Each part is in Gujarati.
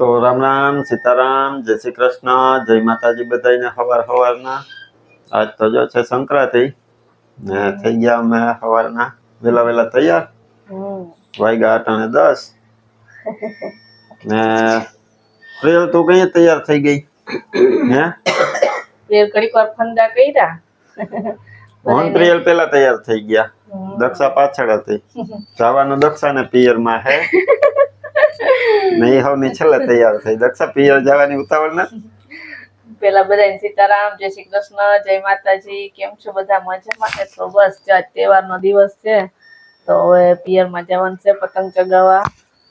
રામ રામ સીતારામ જય શ્રી કૃષ્ણ જય માતાજી બધાને હવાર હવારના. આજ તો જો છે સંક્રાંતિ ને થઈ ગયા અમે હવારના. વેલા વેલા તૈયાર. વાગ્યા આઠ અને દસ. ને પ્રિયલ તું કઈ તૈયાર થઈ ગઈ. હે? ફેર ઘડીક વાર ફંદા કર્યા. હોન પ્રિયલ પેલા તૈયાર થઈ ગયા. દક્ષા પાછળ હતી. જવાનું દક્ષા ને પિયરમાં હે. ને એ હવની છેલ્લે તૈયાર થઈ. દક્ષા પિયર જવાની ઉતાવળ નથી? પેલા બધાને સીતારામ જય શ્રી કૃષ્ણ જય માતાજી કેમ છો બધા? મજામાં ને તો બસ આજ તહેવારનો દિવસ છે તો હવે પિયરમાં જવાનું છે પતંગ ચગાવવા.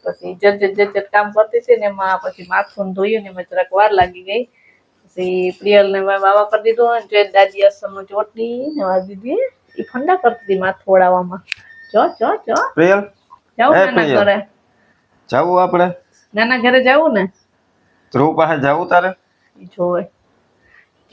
પછી જટ જટ કામ કરતી હતી ને એમાં પછી માથું ધોયું ને એમાં જરાક વાર લાગી ગઈ. પછી પ્રિયલ ને મેં વાવા કરી દીધું અને જે દાદી અસમનો ચોટલી ને વાર દીધી એ ફંડા કરતી હતી માથું ઓળાવવામાં. જો જો જો. પ્રિયલ? જાઉં ના ઘરે. જવું આપણે? નાના ઘરે જાવું ને? ધ્રુવ પાસે જવું તારે? ઈ જોવે.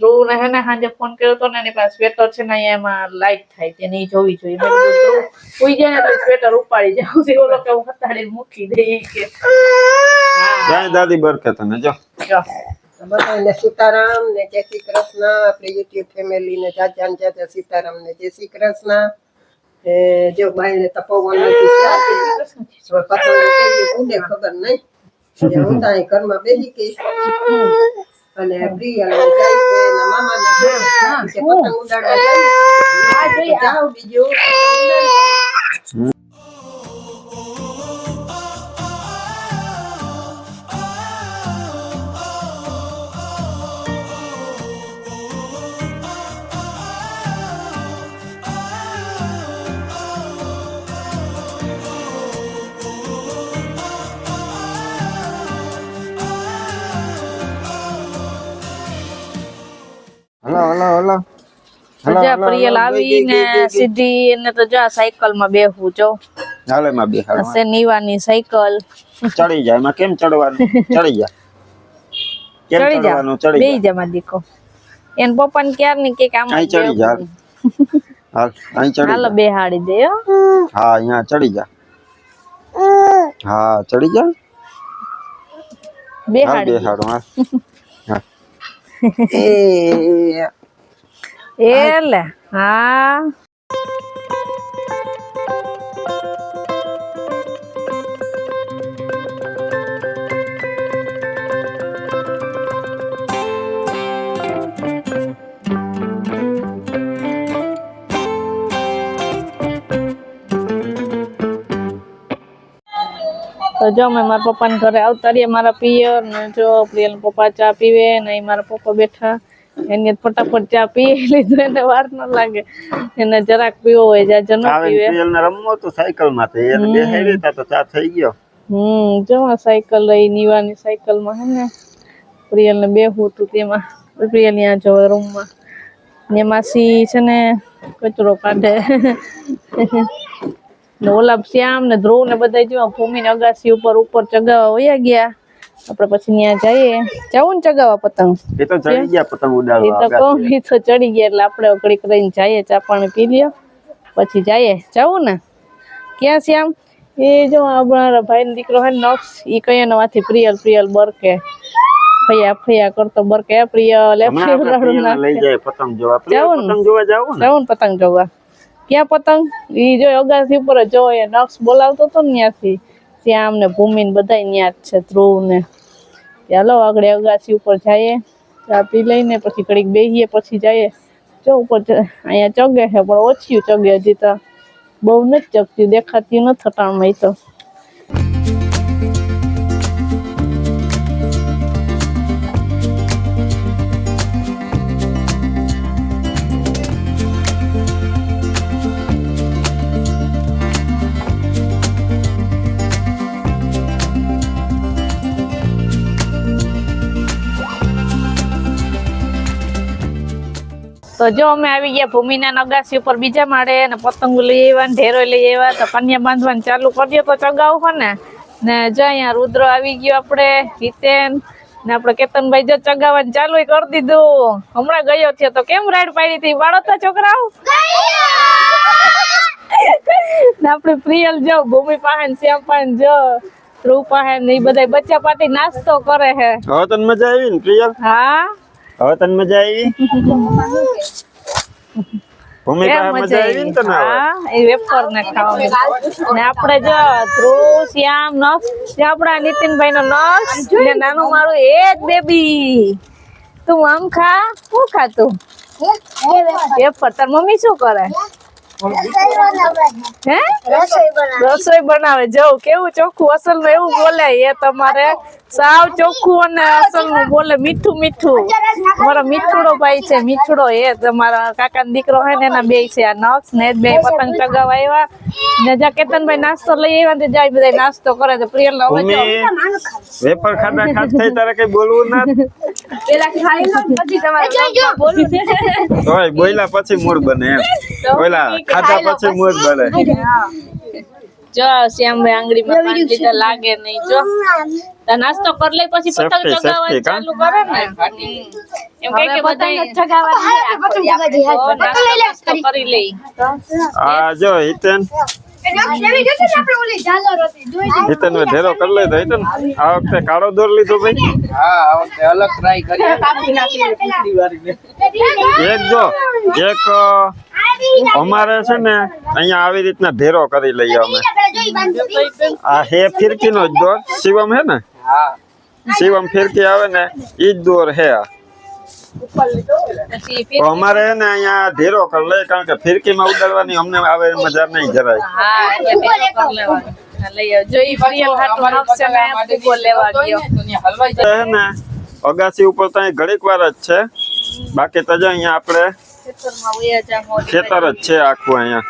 ધ્રુવ ને હે ને સાંજે ફોન કર્યો તો ને એની પાસે સ્વેટર છે ને અહીંયા એમાં લાઈટ થાય તેને ઈ જોવી જોઈએ. મેં કીધું ધ્રુવ સુઈ જાય ને તો સ્વેટર ઉપાડી જાઉં છે ઓલો કે હું હતાડીને મૂકી દઈ ઈ કે. હા. જાય દાદી બરકે તને જો. જો. બધાને સીતારામ ને જય શ્રી કૃષ્ણ. આપણે યુટ્યુબ ફેમિલી ને જાજા ને જાજા સીતારામ ને જય શ્રી કૃષ્ણ. એ જો બાઈને તપોવન હવે પતંગ ખબર નહીં. હું તો અહીં ઘરમાં બેસી ગઈ. અને પ્રિયલ ને જાય છે ને મામા ને પતંગ ઉડાડવા. જાય જાઓ બીજું. Hello hello. જા પ્રિયલ આવી સીધી એને તો જા સાયકલમાં બેહું જો. હાલે માં બે હાલે. હશે નીવાની સાયકલ. ચડી જાય માં કેમ ચડવાનું? ચડી જા. કેમ ચડવાનું? ચડી બેહી જા. મારા દીકો એન પપ્પાને ક્યારની કે કામ અહીં ચડી જા. હાલ અહીં ચડી હાલો બેહાડી દે હો. અહીંયા ચડી જા. હા ચડી જા. બેહાડી બેહાડો. હા. એ એ લે હા તો જો મેં મારા પપ્પાને ઘરે આવતા રહીએ, મારા પિયર ને જો પ્રિયલ પપ્પા ચા પીવે ને મારા પપ્પા બેઠા. એને ફટાફટ ચા પી લીધું એને વાર ન લાગે. એને જરાક પીવો હોય જાજો ન પીવે. એને રમવો તો સાયકલમાંથી એને બેહાડી તા તો ચા થઈ ગયો. હમ જો સાયકલ લઈ નીવાની સાયકલમાં હે ને. પ્રિયલ ને બેહું હતું તેમાં. પ્રિયલ ત્યાં જો રૂમમાં. ને માસી છે ને કચરો કાઢે. ને ઓલા શ્યામ ને ધ્રુવ ને બધા જેવા ભૂમિ ને અગાસી ઉપર ઉપર ચગાવવા વયા ગયા. આપણે પછી ત્યાં જઈએ. જવું ને ચગાવવા પતંગ. એ તો ચડી ગયા પતંગ એ તો કહું એ તો ચડી ગયા એટલે આપણે ઘડીક રહીને જઈએ ચા પાણી પી લ્યો. પછી જઈએ. જવું ને? ક્યાં શ્યામ એ જો અમારા ભાઈ નો દીકરો હોય નક્ષ ઈ કયા વાથી પ્રિયલ પ્રિયલ બરકે. ફૈયા ફૈયા કરતો બરકે એ પ્રિયલ એ પ્રિયલ ના લઈ જાય પતંગ જોવા. પતંગ જોવા જાવું ને? જવું પતંગ જોવા. ક્યાં પતંગ? એ જો અગાસી ઉપર જ જો એ નક્ષ બોલાવતો તો ને ત્યાંથી શ્યામ ને ભૂમિ ને બધા ત્યાં જ છે ધ્રુવ ને ચાલો આગળ અગાસી ઉપર જઈએ, ચા પી લઈને પછી ઘડીક બેસીએ પછી જઈએ. જો ઉપર અહીંયા ચગે છે, પણ ઓછું ચગે હજી તો. બહુ નથી ચગતી, દેખાતી નથી થતા ઈ તો. તો જો અમે આવી ગયા ભૂમિના નગાસી ઉપર બીજા માળે અને પતંગો લઈ આવ્યા ઢેરો લઈ આવ્યા તો કન્યા બાંધવાનું ચાલુ કરીએ તો ચગાવું હો ને. ને જો અહીંયા રુદ્ર આવી ગયો આપણે હિતેન. ને આપણે કેતનભાઈ જો ચગાવવાનું ચાલુ કરી દીધું. હમણાં ગયો થયો તો કેમ રાઈડ પાડી હતી? બાળો તો છોકરાઓ? ને આપણે પ્રિયલ જો ભૂમિ પાસે ને શ્યામ પાસે જો ધ્રુવ પાસે ને એ બધા બચ્ચા પાટી નાસ્તો કરે હે. હવે તને મજા આવી ને પ્રિયલ? હા? હવે તને મજા આવી? ભૂમિ મજા આવી ને તને એ વેફર ને ખાવાનું. ને આપણે જો ધ્રુવ શ્યામ આપણા નીતિનભાઈ નો નક્ષ ને નાનું મારું એ જ બેબી. તું આમ ખા શું ખાતું? વેફર. તાર મમ્મી શું કરે? હે? રસોઈ બનાવે. જો કેવું ચોખ્ખું? અસલનું એવું બોલે એ તમારે. સાવ ચોખ્ખું અને અસલનું બોલે મીઠું મીઠું. મારો મીઠુડો ભાઈ છે. મીઠુડો એ તમારા કાકા દીકરો હોય ને એના બે છે. આ નક્ષ ને બે પતંગ ચગાવ આવ્યા ને જ્યાં કેતનભાઈ નાસ્તો લઈ આવ્યા ને જાય બધા નાસ્તો કરે તો પ્રિયલ હવે વેપર ખાતા ખાત થઈ તારે કઈ બોલવું ના? પેલા ખાઈ લો પછી તમારે બોલવું તોય બોલ્યા પછી મૂળ બને એમ. બોલા ખાધા પછી મોજ બને. જો શ્યામભાઈ આંગળીમાં પાણી લીધા લાગે નહીં. જો તો નાસ્તો કરી લઈ પછી પતંગ ચગાવવાનું ચાલુ કરે ને. એમ કે કે બધા નાસ્તો કરી લઈ આ જો હિતેન. હિતેન મેં ઢેરો કરી લીધો હિતેન આ વખતે કાળો દોર લીધો ભાઈ. હા આ વખતે અલગ ટ્રાય કરીએ. એક જો એક અમારે છે ને અહીંયા આવી રીતના ભેરો કરી લઈએ અમે. આ હે ફિરકીનો જ દોર શિવમ હે ને? શિવમ ફિરકી આવે ને ઈ જ દોર હે આ. તો અમારે ને અહીંયા ઢેરો કર લે કારણ કે ફિરકીમાં ઉડાડવાની અમને આવે મજા નહીં જરાય. અગાસી ઉપર તો અહીં ઘડીક વાર જ છે. બાકી તો જો અહીંયા આપણે ખેતર જ છે આખું અહીંયા.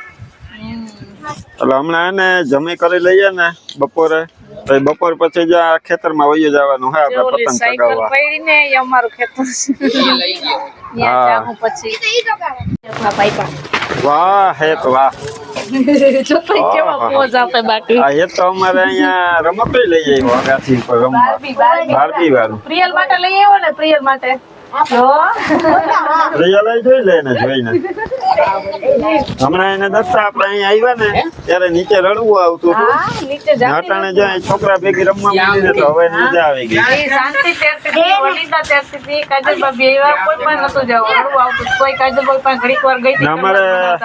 એટલે હમણાં એને જમી કરી લઈએ ને બપોરે. તો બપોર પછી જ્યાં આ ખેતરમાં વયું જવાનું હે આપણે પતંગ ચગાવવા. પડી ને એ અમારું ખેતર લઈ ગયો. હા. પછી. વાહ હે તો વાહ. પ્રિયલ માટે લઈ આવ્યો ને પ્રિયલ માટે? જો. જોઈ લે ને જોઈને. હમણાં એને દસતા આપણે અહીંયા આવ્યા ને ત્યારે નીચે રડવું આવતું હતું. હા નીચે અટાણે જો છોકરા ભેગી રમવા માંડી ને તો હવે મજા આવી ગઈ. શાંતિ તેરતી હતી, વલિંદા તેરતી હતી, કાજલબા એવા કોઈ પણ નતું જવું. રડવું આવતું. કોઈ કાજલબા પાસે ઘડીક વાર ગઈ હતી, અમારે-.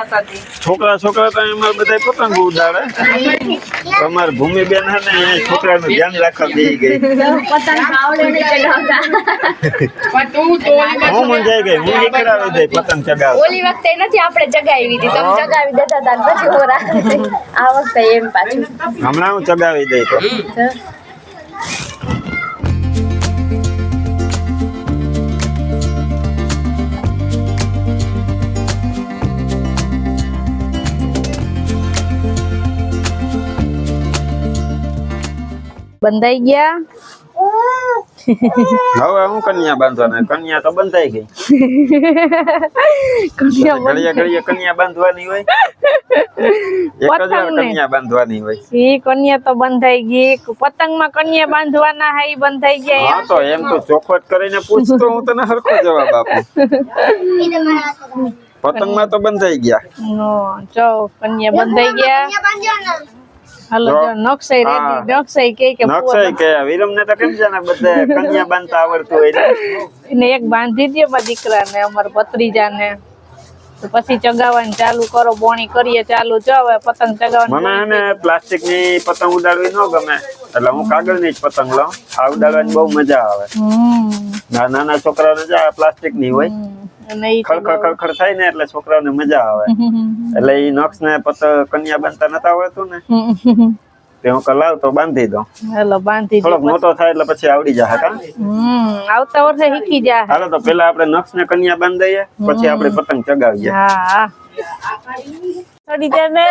છોકરા છોકરા તો અમારે બધા પતંગ ઉડાડે. અમારે ભૂમિ બેન ને છોકરા છોકરાનું ધ્યાન રાખવા બેસી ગઈ. પણ તું તો હું મંજાઈ ગઈ હું નીકળાવી દઈ પતંગ ચગાવ ઓલી વખતે નથી આપણે જગાવી દીધી. તમે જગાવી દેતા હતા પછી હોરા. આ વખતે એમ પાછું. હમણાં હું ચગાવી દઈ તો. બંધાઈ ગયા. હવે હું કન્યા બાંધવાના કન્યા તો બંધાઈ ગઈ કન્યા ઘડીએ ઘડીએ કન્યા બાંધવાની હોય એક જ વાર પતંગને. કન્યા બાંધવાની હોય ઈ કન્યા તો બંધાઈ ગઈ પતંગમાં કન્યા બાંધવાના હા ઈ બંધાઈ ગયા હા તો એમ તો ચોખવટ કરીને પૂછતો હું તને હરખો જવાબ આપું પતંગમાં તો બંધાઈ ગયા એમ નો જો કન્યા બંધાઈ ગયા હાલો જો. જો રેડી નકશાઈ કે કે નકશાઈ કે વિરમ ને તો કેમ છે ને બધે કન્યા બાંધતા આવડતું હોય એને એક બાંધી દે મારા દીકરાને અમારા ભત્રીજાને. તો પછી ચગાવવાનું ચાલુ કરો બોણી કરીએ ચાલુ. જો હવે પતંગ મને ને પ્લાસ્ટિકની પતંગ ઉડાડવી ન ગમે. એટલે હું કાગળની જ પતંગ લઉં. આ ઉડાડવાની બહુ મજા આવે. નાના છોકરાઓને જે પ્લાસ્ટિકની હોય. ખડખડ ખડખડ થાય ને એટલે છોકરાઓને મજા આવે. એટલે ઈ નક્ષ ને પત કન્યા બાંધતા નતા આવડતું ને. તે હું કલાવ તો બાંધી દો હેલો બાંધી થોડોક મોટો થાય એટલે પછી આવડી જાય કા? હમ આવતા વર્ષે શીખી જા હાલો તો પેલા આપણે નક્ષ ને કન્યા બાંધી દઈએ પછી આપણે પતંગ ચગાવીએ. હા. થોડી જા ને.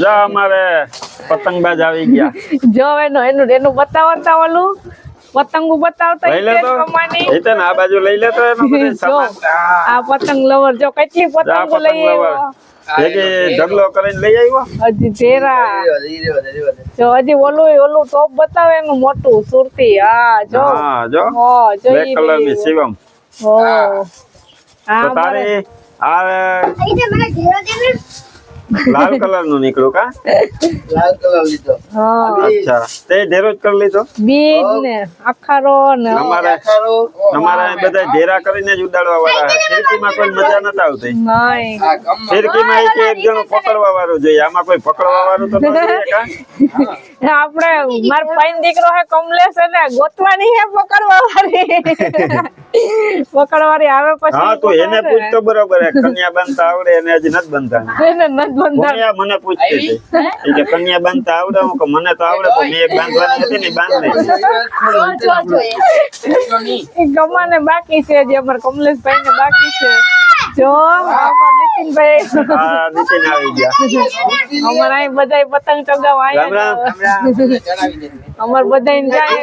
જા અમારે પતંગબાજ આવી ગયા. જો એનું એનું એનું બતાવતા ઓલું પતંગો બતાવતા કમાની તો આ બાજુ લઈ લેતો એનો સામાન. આ પતંગ લવર જો કેટલી પતંગ લઈ આવ્યો. ઢગલો કરીને લઈ આવ્યો? હજી તેરા જો હજી ઓલું ઓલું ટોપ બતાવે એનું મોટું સુરતી. હા જો. હા જો. હો જો બ્લેક કલરની શિવમ. હો. હા. તારે આ લાલ કલરનું નીકળ્યું કા? લાલ કલર લીધો. અચ્છા. તે ઢેરો જ કરી લીધો? બીજ ને અખારો ને. અમારે અમારે બધા ઢેરા કરીને જ ઉડાડવા વાળા. ફિરકીમાં કોઈ મજા નથી આવતી? નહીં. આ ગમમાં. એક એક જણો પકડવા વાળું જોઈએ. આમાં કોઈ પકડવા વાળું તો નથી આપણે માર પાઈન દીકરો હે કમલેશ ને ગોતવાની હે પકડવા વાળી. પકડવાની આવે પછી હા તો એને પૂછ તો બરોબર હે કન્યા બાંધતા આવડે એને જ નથી બાંધતા એને નથ બનતા મને પૂછતી હતી? કે કન્યા બાંધતા આવડે હું કે મને તો આવડે પણ મેં એક બાંધવાની હતી ને બાંધ ગમાને બાકી છે જે અમાર કમલેશભાઈ ને બાકી છે. જો અમાર નીતિનભાઈ હા નીતિન આવી ગયા. અમારા અહીં બધા પતંગ ચગાવવા દે અમાર બધા જાય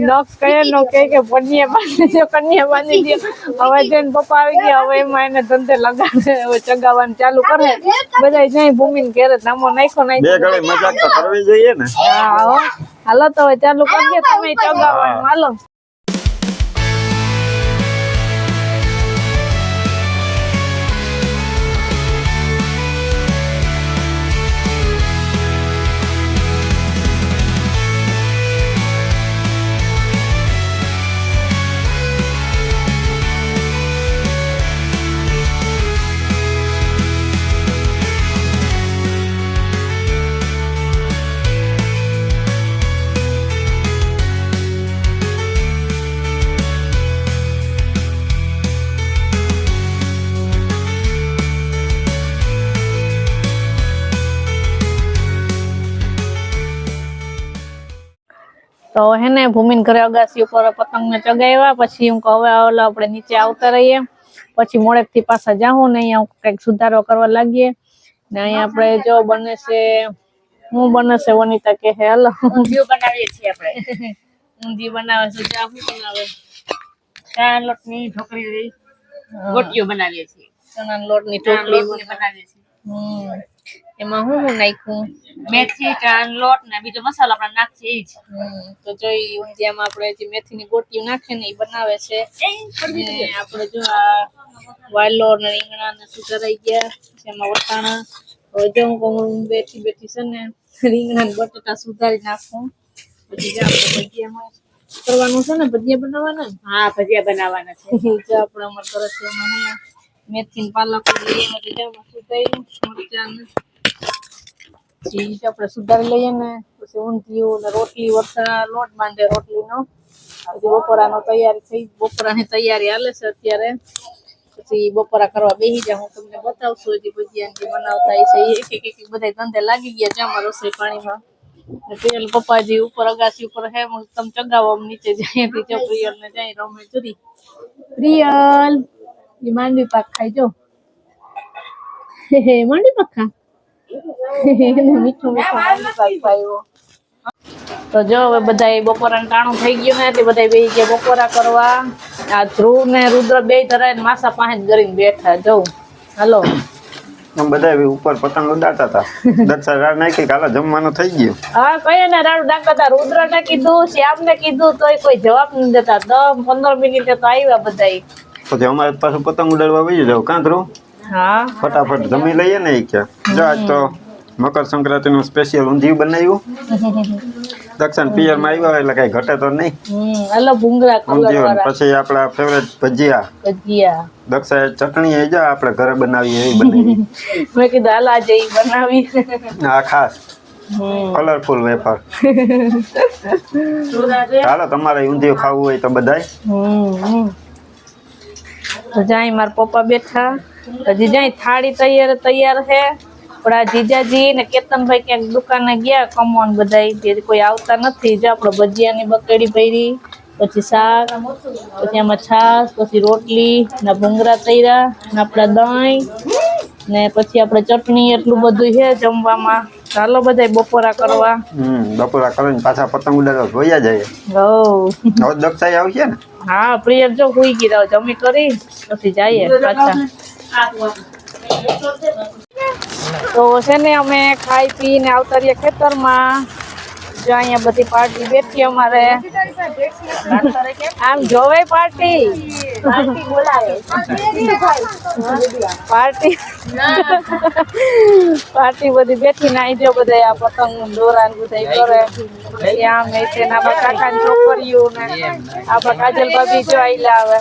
નખ કયા નો કે કે બાંધી દો કન્યા બાંધી દો. હવે જઈને પપ્પા આવી ગયા હવે એમાં એને ધંધે લગાડે હવે ચગાવવાનું ચાલુ કરે. બધા જાય ભૂમિ ને ઘેરે નામો નાખો નાખો મજાક તો કરવી જોઈએ ને. હા હાલો તો હવે ચાલુ કરી તમે ચગાવવાનું. હાલો. તો હે ને ભૂમિન ઘરે અગાસી ઉપર પતંગ ને ચગાવ્યા. પછી હું કહું હવે ઓલા આપણે નીચે આવતા રહીએ. પછી મોડેકથી પાછા જાઉં ને અહીંયા કંઈક સુધારો કરવા લાગીએ. ને અહીંયા આપણે જો બને છે હું બને છે વનિતા કે હે હલો. ઊંધિયું બનાવીએ છીએ આપણે. ઊંધિયું બનાવે છે શું બનાવે. ચણા લોટની ઢોકળી રહી. ગોટીઓ બનાવીએ છીએ. ચણા લોટની ની ટોપલી બનાવીએ છીએ. હમ. એમાં હું હું નાખ્યું? મેથી લોટ ને બીજો મસાલો આપણે નાખીએ જ. તો જો ઈ ઊંધિયામાં આપણે જે મેથીની ગોટીઓ નાખે ને એ બનાવે છે. આપણે જો આ વાયલો ને રીંગણા ને સુધારાઈ ગયા એમાં વટાણા. હવે જો હું કહું બેઠી બેઠી છે ને રીંગણા ને બટાટા સુધારી નાખું. પછી જે આપણે ભજીયામાં કરવાનું છે ને ભજીયા બનાવવાના હા ભજીયા બનાવવાના છે. જો આપણે અમાર કરે છે મેથી પાલક લઈએ સુધાર્યું મરચાં ને પછી જે આપણે સુધારી લઈએ ને, પછી ઊંધિયું ને રોટલી વરસા લોટ બાંધે રોટલીનો. પછી બપોરાનો તૈયારી થઈ, બપોરાની તૈયારી હાલે છે અત્યારે. પછી બપોરા કરવા બેસી જાય હું તમને બતાવશું હજી ભજીયા જે બનાવતા એ એક એક એક બધા ધંધે લાગી ગયા છે આમાં રસોઈ પાણીમાં. પ્રિયલ પપ્પાજી ઉપર, અગાસી ઉપર હે, હું તમે ચગાવો નીચે જાય જો પ્રિયલ ને જાય, રમે જુદી પ્રિયલ માંડવી પાક ખાઈ જો. માંડવી પાક ખા? મીઠું તો જો હવે બધા બપોરા ટાણું થઈ ગયું ને એટલે બધા બેસી ગયા બપોરા કરવા. આ ધ્રુવ ને રુદ્ર બે ધરાઈને માસા પાસે જ કરીને બેઠા જવું હાલો. બધા ઉપર પતંગ ઉડાડતા હતા. રાડ નાખી કાલે જમવાનું થઈ ગયું. હા કઈ ને રાડું ડાકતા રુદ્ર ને કીધું શ્યામ ને કીધું તોય કોઈ જવાબ દેતા. દસ પંદર મિનિટે તો આવ્યા બધા પછી અમારે પાછું પતંગ ઉડાડવા બીજું જાવ. કાં ધ્રુવ? હા. ફટાફટ જમી લઈએ ને એ કે જો આજ તો મકર સંક્રાંતિનું સ્પેશિયલ ઊંધિયું બનાવ્યું. દક્ષિણ પિયરમાં આવ્યા એટલે કઈ ઘટે તો નહીં. હમ ભૂંગળા ઊંધિયું પછી આપણા ફેવરેટ ભજીયા. ભજીયા. દક્ષાએ ચટણી એ જા આપણે ઘરે બનાવીએ એ બનાવી. મેં કીધું હાલ આજે બનાવી. હા ખાસ. Colourful wafer. ચાલો તમારે ઊંધિયું ખાવું હોય તો બધાય. તો જાય મારા પપ્પા બેઠા. હજી જાય થાળી તૈયાર તૈયાર છે પણ આ જીજાજી ને કેતનભાઈ ક્યાંક દુકાને ગયા કમોન બધા કોઈ આવતા નથી જો આપણે ભજીયાની બકેડી ભરી પછી શાક પછી આમાં છાશ પછી રોટલી ને ભૂંગરા તૈરા ને આપણા દહીં ને પછી આપણે ચટણી એટલું બધું છે જમવામાં. ચાલો બધા બપોરા કરવા. બપોરા કરીને પાછા પતંગ ઉડાડવા જોયા જાય. હો. દક્ષાઈ આવશે ને? હા પ્રિય જો હુઈ ગઈ જમી કરી પછી જઈએ પાછા. તો છે ને અમે ખાઈ પીને આવતા રહીએ ખેતરમાં. જો અહીંયા બધી પાર્ટી બેઠી અમારે. આમ જોવે પાર્ટી? Party party? પાર્ટી બધી બેઠી નાઈ જો બધા આ પતંગ દોરા ને બધા કરે. પછી આમ એ છે ને આપણા કાકા છોકરીઓ ને આપણા કાજલ ભાભી જો આઈલા આવે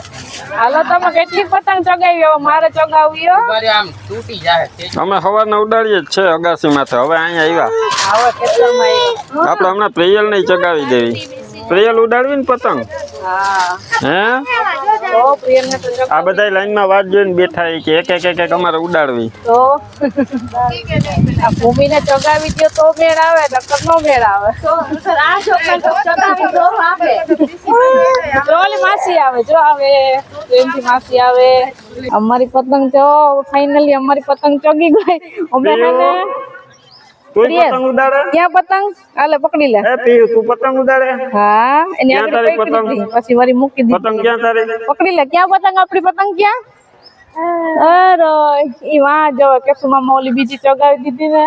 હાલો તમે કેટલી પતંગ ચગાવી હવે મારે ચગાવી અમે સવારના ઉડાડીએ જ છે માથે હવે અહીંયા આવ્યા. આપણે હમણાં પ્રિયલ નહીં ચગાવી દેવી. પ્રિયલ ઉડાડવી ને પતંગ. હા? આ બધા લાઈનમાં વાત જોઈને બેઠા કે એક એક એક એક અમારે ઉડાડવી. તો ભૂમિ ભૂમિને ચગાવી દો તો મેળ આવે નકર નો મેળ આવે. આ છોકરા તો ચગાવી દો આપે. જો માસી આવે જો આવે પ્રેમથી માસી આવે. અમારી પતંગ તો ફાઇનલી અમારી પતંગ ચગી ગઈ. અમે ને તું પતંગ ઉડાડે? ક્યાં પતંગ? હાલે પકડી લે. હે તું પતંગ ઉડાડે? હા એની ક્યાં આગળ પકડી પતંગ? દીધી? પછી વળી મૂકી દીધી. પતંગ ક્યાં તારી? પકડી લે ક્યાં પતંગ? આપણી પતંગ ક્યાં? અરે ઈ વા જો કેસુમાં ઓલી બીજી ચગાવી દીધી ને.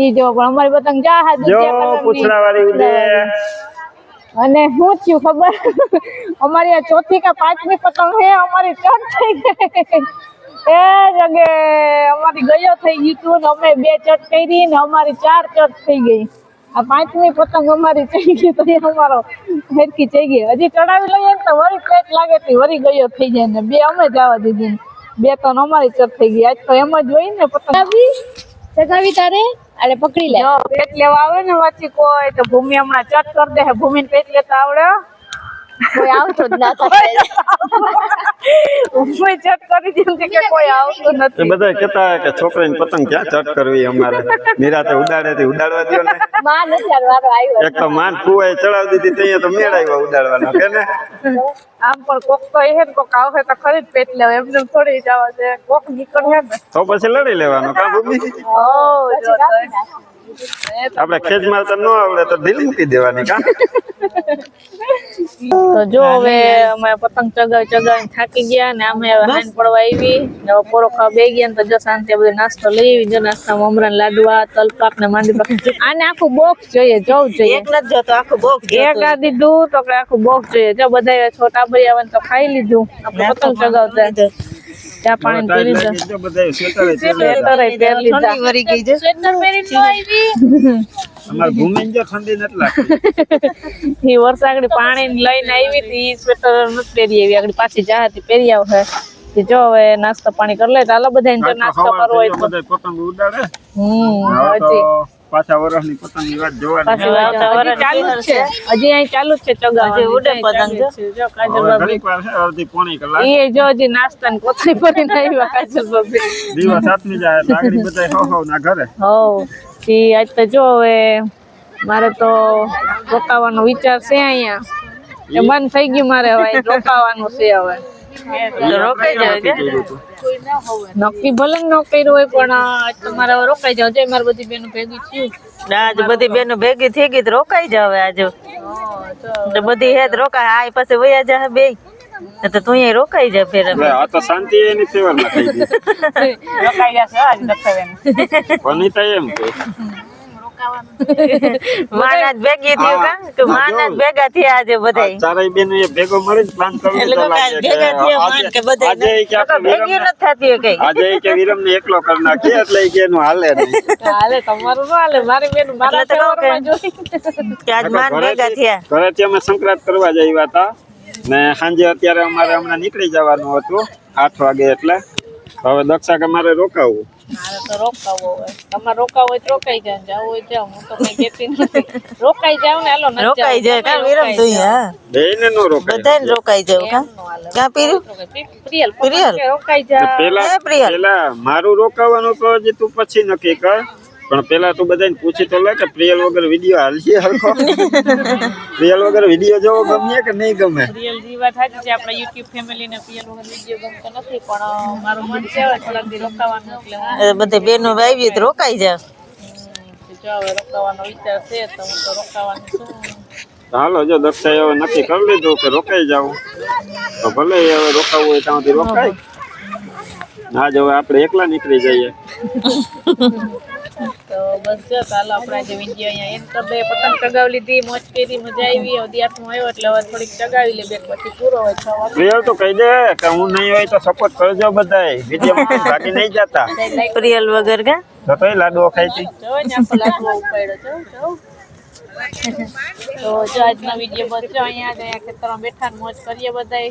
ઈ જો પણ અમારી પતંગ જા હા જો પૂછડા વાળી ઉડે. અને શું થયું ખબર? અમારી આ ચોથી કે પાંચમી પતંગ છે અમારી ચોથ થઈ ગઈ. એ જગે અમારી ગયો થઈ ગયું તું ને અમે બે ચટ કરી ને અમારી ચાર ચટ થઈ ગઈ. આ પાંચમી પતંગ અમારી ચડી ગઈ તો અમારો ફેરકી ચઈ ગઈ. હજી ચડાવી લઈએ ને તો વળી પેટ લાગે તો વળી ગયો થઈ જાય ને બે અમે જવા દીધી બે ત્રણ અમારી ચટ થઈ ગઈ. આજ તો એમ જ હોય ને પતંગ. ચગાવી તારે? અરે પકડી લે. પેટ લેવા આવે ને વાંચી કોઈ તો ભૂમિ હમણાં ચટ કરી દે. ભૂમિ પેટ લેતા આવડે કોઈ આવતો જ ના થાય ચટ કરી દીધું કે કોઈ આવતું નથી. બધા કહેતા કે છોકરાની પતંગ ક્યાં ચટ કરવી અમારે? નિરાતે ઉડાડે થી ઉડાડવા દો ને. માં નથી આ વારો આવ્યો એક તો માન કુવાય ચડાવી દીધી ત્યાં તો મેળ આવ્યો ઉડાડવાનો કે ને? આમ પણ કોક તો એ કોક આવે તો ખરી જ પેટ લેવા એમને થોડી જવા છે. કોક નીકળે તો પછી લડી લેવાનો કા ભૂમિ? ઓ. આપણે ખેંચ મારતા ન આવડે તો ઢીલ મૂકી દેવાની કા? તો જો હવે અમે પતંગ ચગાવી ચગાવી થાકી ગયા ને અમે હવે હાઈન પડવા આવી ને હવે પોરો ખાવા બે ગયા ને તો જો શાંતિ બધો નાસ્તો લઈ આવી જો નાસ્તામાં મમરા લાડવા તલપાક ને માંડી પાક. આને આખું બોક્સ જોઈએ જવું જોઈએ. એક નથી જોતો આખું બોક્સ એક આ દીધું તો કે આખું બોક્સ જોઈએ. જો બધા છોટા ભરી આવે ને તો ખાઈ લીધું. આપણે પતંગ ચગાવતા. ચા પાણી પી લીધું. વરી ગઈ છે. સ્વેટર પહેરી તો આવી. અમાર ભૂમિન જો ઠંડી નત લાગતી. ઈ વર્ષ આગળ પાણી લઈને આવી હતી ઈ સ્વેટર નથી પહેરી આવી. આગળ પાછી જા હતી પહેરી આવશે. છે જો હવે નાસ્તો પાણી કરી લે તો આલો બધા જો નાસ્તો કરવો હોય તો. પતંગ ઉડાડે. હમ હજી. પાછા વરસની પતંગની વાત જોવાની. છે. હજી અહીં ચાલુ જ છે ચગાવવાનું. હજી ઉડે પતંગ ચાલુ જો કાજલ હવે ભાભી ઘડીક વાર છે અડધી પોણી કલાક. એ જો હજી નાસ્તા ને કોથળી ભરીને આવ્યા કાજલ દિવસ આથમી જાય એટલે બધા હો હો ના ઘરે. હવ. જી આજ તો જો હવે મારે તો રોકાવાનો વિચાર છે અહીંયા. મન થઈ ગયું મારે હવે રોકાવાનું છે હવે. રોકાઈ જાય નક્કી ભલે ન કર્યું હોય પણ આજ તો મારે હવે રોકાઈ જાવ. જે મારી બધી બેનો ભેગી થયું. આજ બધી બેનો ભેગી થઈ ગઈ તો રોકાઈ જાવ આજે. તો બધી હેત રોકાય. આ પાસે વયા જા બે. તો તું અહીંયા રોકાઈ જા ફેર. આ તો શાંતિ એની સેવરમાં થઈ ગઈ. રોકાઈ જશે આજ દખાવેન વનિતા એમ કે. માના જ ભેગી થયું કા? કે માના ભેગા થયા આજે બધાય. ચારેય બેનો એ ભેગો મળીને પ્લાન કરી એટલે લીધો ભેગા થયા માન કે બધાય આજે કે આપણે ભેગી વિરમને- થતી કઈ. આજે ઈ કે વિરમને એકલો કરી નાખીએ એટલે કે એનું હાલે હાલે તમારું ન હાલે? મારી બેન મારા એટલે તો કહું કે- તહેવારમાં જોઈ. કે આજ માન ભેગા થયા. ઘરેથી અમે સંક્રાંત કરવા જઈવા હતા. ને સાંજે અત્યારે અમારે હમણાં નીકળી જવાનું હતું આઠ વાગે એટલે. હવે દક્ષા કે મારે રોકાવું. મારે તો રોકાવો હોય. તમારે રોકાવો હોય તો રોકાઈ જાવ જાવ હોય જાવ હું તો કઈ કેતી નથી. રોકાઈ જાવ ને હાલો રોકાઈ જાય. કા જવું. વિરમ હા. નો રોકાય બધાને રોકાઈ જાવ કા? ક્યાં પીર્યું પ્રિયલ? પ્રિયલ? રોકાઈ જા. પેલા પેલા મારું રોકાવાનું તો હજી તું પછી નક્કી કર. પણ પેલા તું બધાને પૂછી તો લે કે પ્રિયલ વગર વીડિયો હાલશે હરખો? પ્રિયલ વગર વીડિયો જોવો ગમે કે નહીં ગમે? પ્રિયલ જી વાત સાચી છે આપણા યુટ્યુબ ફેમિલી ને પ્રિયલ વગર વીડિયો ગમતો નથી પણ મારું મન છે થોડાક દી રોકાવાનું એટલે એ બધે બેનો આવી તો રોકાઈ જા. જો હવે રોકાવાનો વિચાર છે તો હું તો રોકાવાનું છું. હાલો જો દક્ષાએ હવે નક્કી કરી લીધું કે રોકાઈ જાવ તો ભલે હવે રોકાવું હોય ત્યાં સુધી રોકાય. આજ હવે આપણે એકલા નીકળી જઈએ. તો બસ જો ચાલો આપણે જે વીડિયો અહીંયા એમ કરી દઈએ. પતંગ ચગાવી લીધી મોજ કરી મજા આવી. અધ્યાત્મ આવ્યો એટલે હવે થોડીક ચગાવી લે બેક પછી પૂરો હોય છ વાગે પ્રિયલ તો કહી દે કે હું નહીં હોય તો સપોર્ટ કરજો બધાય. વિડીયોમાં ભાગી નહીં જતા. પ્રિયલ વગર કા? તો તોય લાડવો ખાઈ હતી. જો ને લાડવો ઉપાડ્યો. જો જો. તો જો આજનો વીડિયો બચ્યો અહીંયા જ અહીંયા ખેતરમાં બેઠા ને મોજ કરીએ બધાય.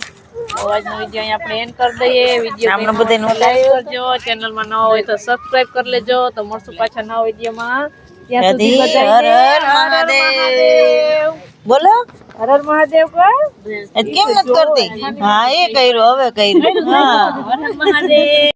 તો આજનો વીડિયો અહીંયા આપણે એન્ડ કરી દઈએ. વીડિયો આમને બધાયનું લાઈક કરજો. ચેનલમાં નવા હોય તો સબસ્ક્રાઇબ કરી લેજો. તો મળશું પાછા નવા વિડીયોમાં. ત્યાં સુધી હર હર મહાદેવ. બોલો? હર હર મહાદેવ કેમ નથી કરતી? હા એ કર્યું હવે કર્યું. હા હર મહાદેવ.